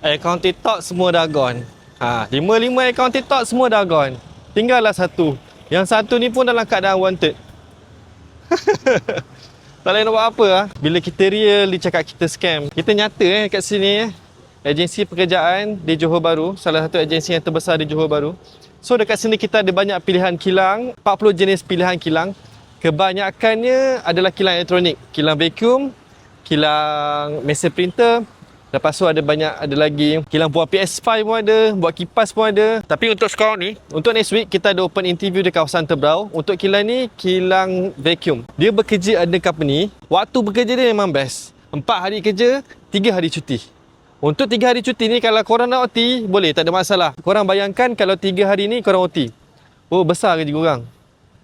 Akaun TikTok semua dah gone. Ha, lima-lima akaun TikTok semua dah gone. Tinggallah satu. Yang satu ni pun dalam keadaan wanted. tak boleh nak buat apa lah. Bila kita real, dia cakap kita scam. Kita nyata eh kat sini eh. Agensi pekerjaan di Johor Bahru, salah satu agensi yang terbesar di Johor Bahru. So dekat sini kita ada banyak pilihan kilang, 40 jenis pilihan kilang. Kebanyakannya adalah kilang elektronik, kilang vacuum, kilang mesin printer, Lepas tu ada banyak ada lagi kilang buat PS5 pun ada, buat kipas pun ada. Tapi untuk sekarang ni, untuk next week kita ada open interview di kawasan Tebrau. Untuk kilang ni kilang vacuum. Dia bekerja ada company, waktu bekerja dia memang best. Empat hari kerja, tiga hari cuti. Untuk tiga hari cuti ni kalau korang nak OT, boleh tak ada masalah. Korang bayangkan kalau tiga hari ni korang OT. Oh besar gaji korang.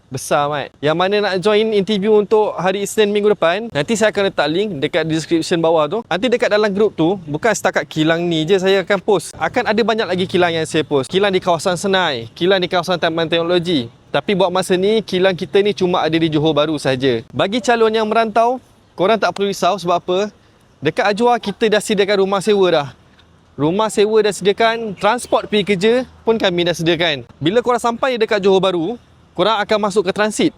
Besar mat. Yang mana nak join interview untuk hari Isnin minggu depan, nanti saya akan letak link dekat description bawah tu. Nanti dekat dalam grup tu, bukan setakat kilang ni je saya akan post. Akan ada banyak lagi kilang yang saya post. Kilang di kawasan Senai, kilang di kawasan Taman Teknologi. Tapi buat masa ni, kilang kita ni cuma ada di Johor Bahru saja. Bagi calon yang merantau, korang tak perlu risau sebab apa? Dekat Ajwa kita dah sediakan rumah sewa dah. Rumah sewa dah sediakan, transport pergi kerja pun kami dah sediakan. Bila korang sampai dekat Johor Bahru, korang akan masuk ke transit.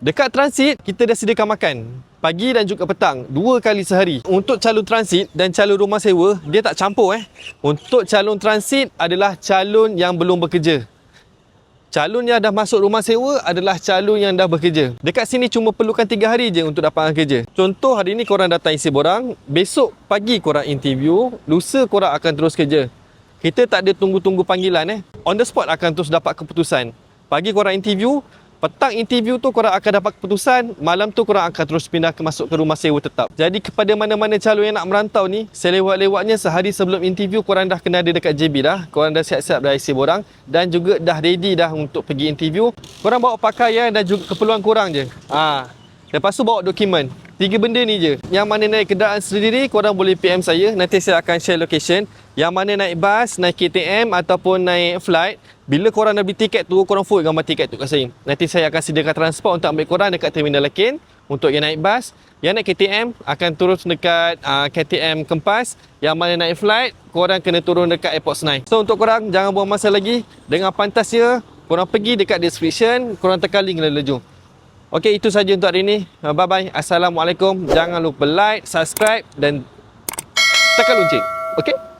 Dekat transit, kita dah sediakan makan. Pagi dan juga petang, dua kali sehari. Untuk calon transit dan calon rumah sewa, dia tak campur eh. Untuk calon transit adalah calon yang belum bekerja. Calon yang dah masuk rumah sewa adalah calon yang dah bekerja. Dekat sini cuma perlukan tiga hari je untuk dapatkan kerja. Contoh hari ni korang datang isi borang, besok pagi korang interview, lusa korang akan terus kerja. Kita tak ada tunggu-tunggu panggilan eh. On the spot akan terus dapat keputusan. Pagi korang interview, petang interview tu korang akan dapat keputusan, malam tu korang akan terus pindah ke masuk ke rumah sewa tetap. Jadi kepada mana-mana calon yang nak merantau ni, selewat-lewatnya sehari sebelum interview korang dah kena ada dekat JB dah. Korang dah siap-siap dah isi borang dan juga dah ready dah untuk pergi interview. Korang bawa pakaian dan juga keperluan korang je. Ha. Lepas tu bawa dokumen. Tiga benda ni je. Yang mana naik kenderaan sendiri, korang boleh PM saya. Nanti saya akan share location. Yang mana naik bas, naik KTM ataupun naik flight. Bila korang dah beli tiket tu, korang forward gambar tiket tu kat saya. Nanti saya akan sediakan transport untuk ambil korang dekat terminal Lakin. Untuk yang naik bas. Yang naik KTM akan turun dekat uh, KTM Kempas. Yang mana naik flight, korang kena turun dekat Airport Senai. So untuk korang, jangan buang masa lagi. Dengan pantas je, korang pergi dekat description, korang tekan link laju. Okey, itu saja untuk hari ini. Uh, Bye-bye. Assalamualaikum. Jangan lupa like, subscribe dan tekan lonceng. Okey?